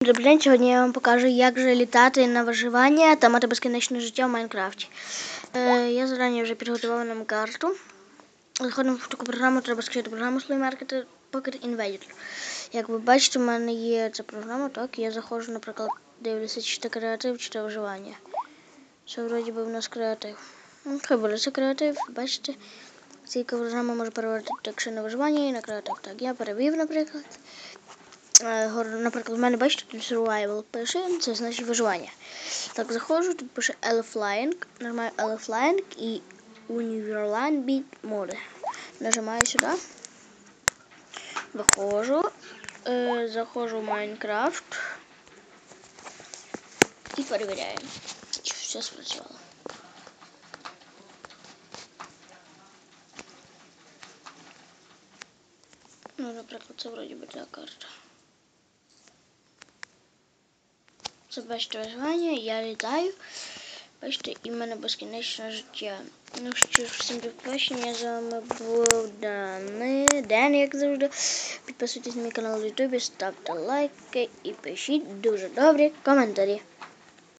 Добрий день, сьогодні я вам покажу, як же літати на виживання та мати безкінечне життя в Майнкрафті. Е, я зарані вже підготував нам карту. Заходимо в таку програму, треба скачати програму Slay Market Pocket Invader. Як ви бачите, в мене є ця програма, так, я заходжу, наприклад, дивлюся, чи це креатив, чи це виживання. Це вроді би в нас креатив. Ну, Хай буде це креатив, бачите. Ця програма може переводити якщо на виживання і на креатив. Так, я перевів, наприклад. Е, Наприклад, в мене бачите, тут survival пише, це значить виживання. Так, заходжу, тут пише Elflying, нажимаю Elflying і Univerland Beat Mode. Нажимаю сюди. Виходжу, е, заходжу в Майнкрафт і перевіряємо, чи все спрацювало. Ну, наприклад, це вроді би ця карта. Це бачите виживання, я літаю. Бачите, і в мене безкінечне життя. Ну що ж, всім до з вами був Даний Ден, як завжди. Підписуйтесь на мій канал в Ютубі, ставте лайки і пишіть дуже добрі коментарі.